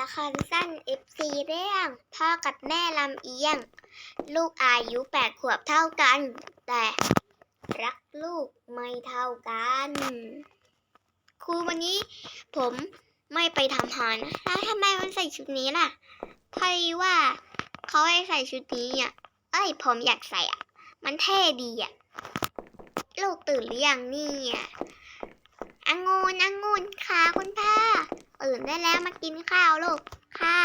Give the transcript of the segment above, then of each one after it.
ละครสั้น FC เรื่อง พ่อกับแม่ลำเอียง ลูกอายุแปดขวบเท่ากัน แต่รักลูกไม่เท่ากัน ครูวันนี้ผมไม่ไปทำหานะแล้วทำไมมันใส่ชุดนี้ล่ะพอดีว่าเขาให้ใส่ชุดนี้อะ เอ้ย ผมอยากใส่อะ มันเท่ดีอะ ลูกตื่นหรือยังเนี่ยองุนองุนค่ะคุณพ่อ ตื่นได้แล้วมากินข้าวลูก ค่ะ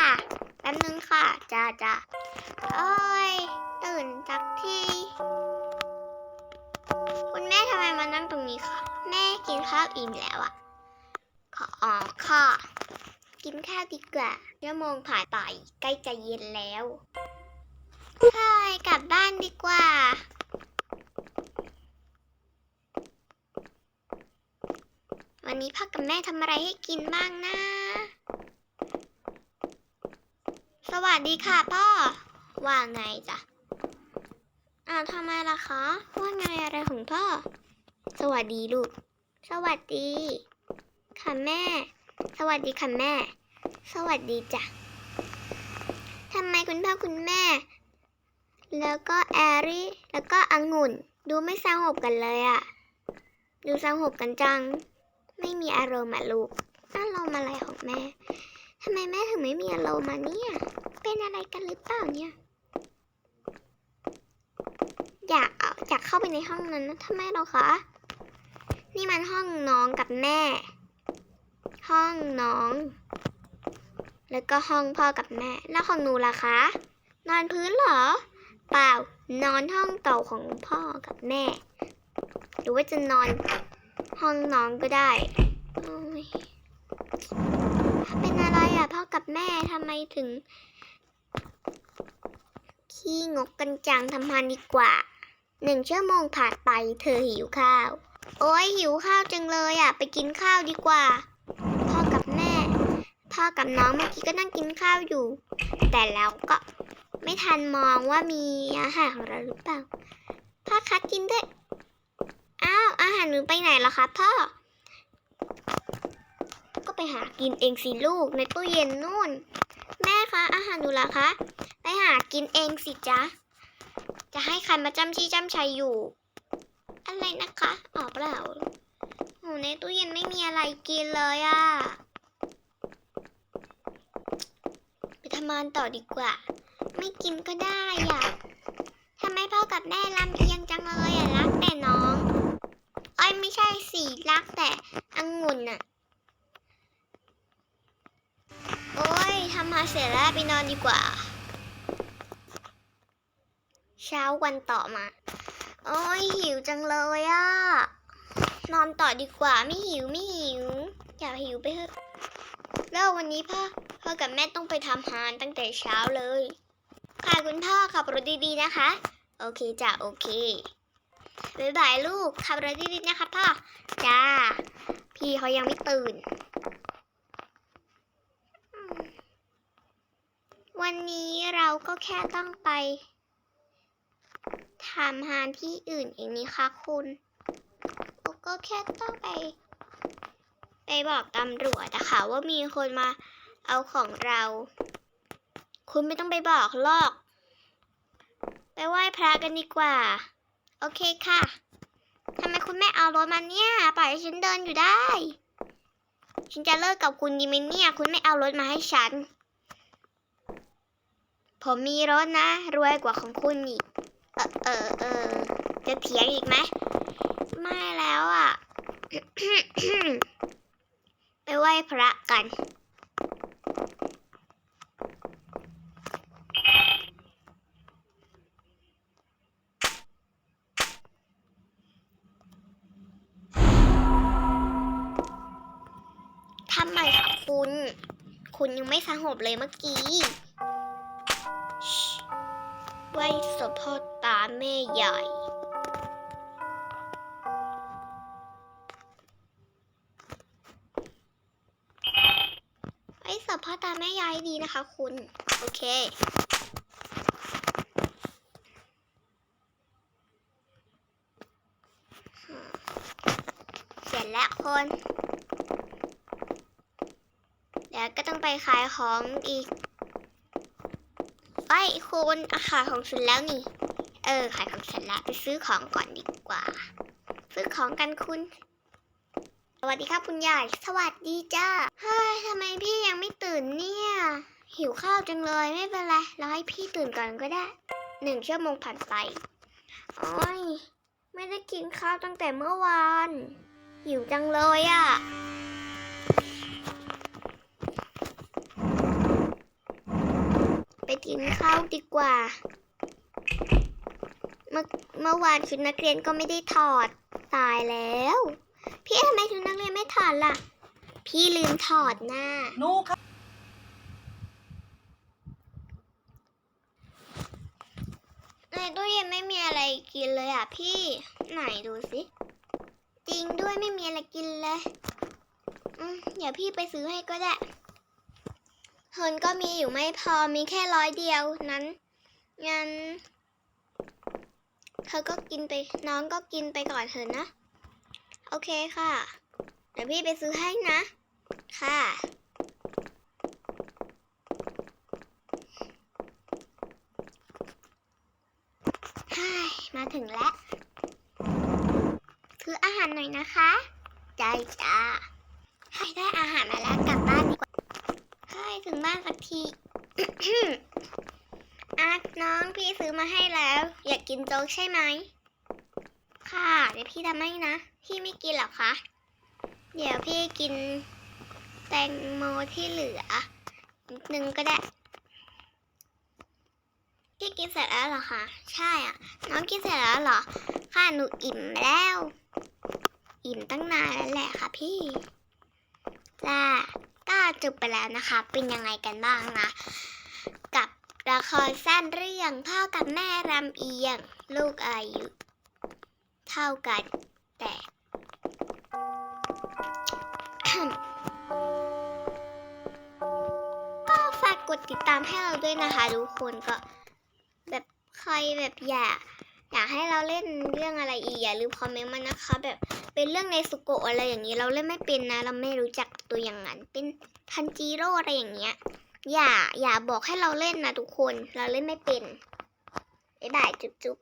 แป๊บนึงค่ะจ้าจ้าโอ้ย ตื่นสักที คุณแม่ทำไมมานั่งตรงนี้คะแม่กินข้าวอิ่มแล้วอะขออ๋อค่ะ กินข้าวดีกว่าชั่วโมงผ่านไปใกล้จะเย็นแล้วใช่กลับบ้านดีกว่าวันนี้พ่อกับแม่ทำอะไรให้กินบ้างนะ วัสดีค่ะพ่อ ว่าไงจ๊ะอ้าวทำไมล่ะคะ ว่าไงอะไรของพ่อ สวัสดีลูก สวัสดี ค่ะแม่ สวัสดีค่ะแม่ สวัสดีจ้ะทำไมคุณพ่อคุณแม่ แล้วก็แอรี่ แล้วก็องุ่น ดูไม่สงบกันเลยอะดูสงบกันจัง ไม่มีอารมณ์อะลูกอารมณ์อะไรของแม่ทำไมแม่ถึงไม่มีอารมณ์มาเนี่ย เป็นอะไรกันหรือเปล่าเนี่ย อยากเอาอยากเข้าไปในห้องนั้นนะทำไมหรอคะ นี่มันห้องน้องกับแม่ ห้องน้อง แล้วก็ห้องพ่อกับแม่ แล้วของหนูล่ะคะ นอนพื้นเหรอ เปล่า นอนห้องเก่าของพ่อกับแม่ หรือว่าจะนอนห้องน้องก็ได้เป็นอะไรอะพ่อกับแม่ทำไมถึง ขี้งกกันจังทำพันดีกว่าหนึ่งชั่วโมงผ่านไปเธอหิวข้าว โอ้ยหิวข้าวจังเลยอะ ไปกินข้าวดีกว่า พ่อกับแม่ พ่อกับน้องเมื่อกี้ก็นั่งกินข้าวอยู่ แต่แล้วก็ไม่ทันมองว่ามีอาหารของเราหรือเปล่า พ่อคะกินด้วย อ้าวอาหารหนูไปไหนล่ะคะพ่อ ก็ไปหากินเองสิลูกในตู้เย็นนู่น แม่คะอาหารหนูล่ะคะ หากินเองสิจ๊ะ จะให้ใครมาจำชี้จำชัยอยู่ อะไรนะคะอ๋อเปล่าโหในตู้เย็นไม่มีอะไรกินเลยอะไปทำงานต่อดีกว่า ไม่กินก็ได้อะทำไมพ่อกับแม่ลำเอียงจังเลยอะรักแต่น้องเอ้ยไม่ใช่สิรักแต่องุ่นอะโอ้ยทำมาเสร็จแล้วไปนอนดีกว่า เช้าวันต่อมา โอ้ยหิวจังเลยอะนอนต่อดีกว่าไม่หิวไม่หิว อย่าหิวไปเถอะแล้ววันนี้พ่อพ่อกับแม่ต้องไปทำงานตั้งแต่เช้าเลย ค่ะคุณพ่อขับรถดีๆนะคะ โอเคจ้ะโอเคบ๊ายบายลูกขับรถดีๆนะคะพ่อจ้า พี่เขายังไม่ตื่น วันนี้เราก็แค่ต้องไป ทำงานที่อื่นเองนี่คะคุณก็แค่ต้องไป ไปบอกตำรวจนะคะว่ามีคนมาเอาของเรา คุณไม่ต้องไปบอกหรอก ไปไหว้พระกันดีกว่า โอเคค่ะทำไมคุณแม่เอารถมาเนี่ยปล่อยให้ฉันเดินอยู่ได้ ฉันจะเลิกกับคุณดีไหมเนี่ย คุณไม่เอารถมาให้ฉัน ผมมีรถนะ รวยกว่าของคุณอีก เออเออเออจะเถียงอีกไหมไม่แล้วอะ ไปไหว้พระกันทำไมคะคุณ คุณยังไม่สงบเลยเมื่อกี้ ไว้สะโพอตาแม่ใหญ่ไว้สับพอตาแม่ยายดีนะคะคุณ โอเคเสร็จแล้วคนเดี๋ยวแล้วก็ต้องไปขายของอีก ไอ้ยคุณอาขายของเสร็จแล้วนี่ เออ ขายของเสร็จแล้วไปซื้อของก่อนดีกว่า ซื้อของกันคุณ สวัสดีครับคุณยาย สวัสดีจ้า เฮ้ยทำไมพี่ยังไม่ตื่นเนี่ย หิวข้าวจังเลยไม่เป็นไรเราให้พี่ตื่นก่อนก็ได้ หนึ่งชั่วโมงผ่านไป โอ้ย ไม่ได้กินข้าวตั้งแต่เมื่อวาน หิวจังเลยอะ่ะ ไปกิ นข้าวดีกว่า เมื่อเมื่อวานชุดนักเรียนก็ไม่ได้ถอด ตายแล้ว พี่ทำไมชุดนักเรียนไม่ถอดล่ะ พี่ลืมถอดหน้าหนูครับในตู้เย็นไม่มีอะไรกินเลยอะพี่ ไหนดูสิ จริงด้วยไม่มีอะไรกินเลย อืมเดี๋ยวพี่ไปซื้อให้ก็ได้ เฮินก็มีอยู่ไม่พอมีแค่ร้อยเดียวนั้นงั้นเธอก็กินไปน้องก็กินไปก่อนเถอะนะ โอเคค่ะ เดี๋ยวพี่ไปซื้อให้นะ ค่ะ มาถึงแล้วซื้ออาหารหน่อยนะคะ ใจจ้าให้ได้อาหารมาแล้วกลับบ้านดีกว่า ให้ถึงบ้านสักทีอาน้องพี่ซื้อมาให้แล้ว อยากกินโจ๊กใช่ไหม ค่ะ เดี๋ยวพี่ทำให้นะ พี่ไม่กินหรอคะ เดี๋ยวพี่กินแตงโมที่เหลือนึงก็ได้ พี่กินเสร็จแล้วเหรอคะ ใช่อะ น้องกินเสร็จแล้วเหรอ ค่ะหนูอิ่มแล้ว อิ่มตั้งนานแล้วแหละค่ะพี่และ ก็จบไปแล้วนะคะ เป็นยังไงกันบ้างนะ กับละครสั้นเรื่องพ่อกับแม่รำเอียง ลูกอายุ เท่ากันแต่ ก็ฝากกดติดตามให้เราด้วยนะคะทุกคนก็แบบใครแบบอยาก อยากให้เราเล่นเรื่องอะไรอีกอย่าลืมคอมเมนต์มานะคะ แบบเป็นเรื่องในสุโกะอะไรอย่างนี้ เราเล่นไม่เป็นนะ เราไม่รู้จักตัวอย่างนั้น เป็นทันจิโร่อะไรอย่างเงี้ย อย่าอย่าบอกให้เราเล่นนะทุกคน เราเล่นไม่เป็นบ๊ายบายจุ๊บจุ๊บ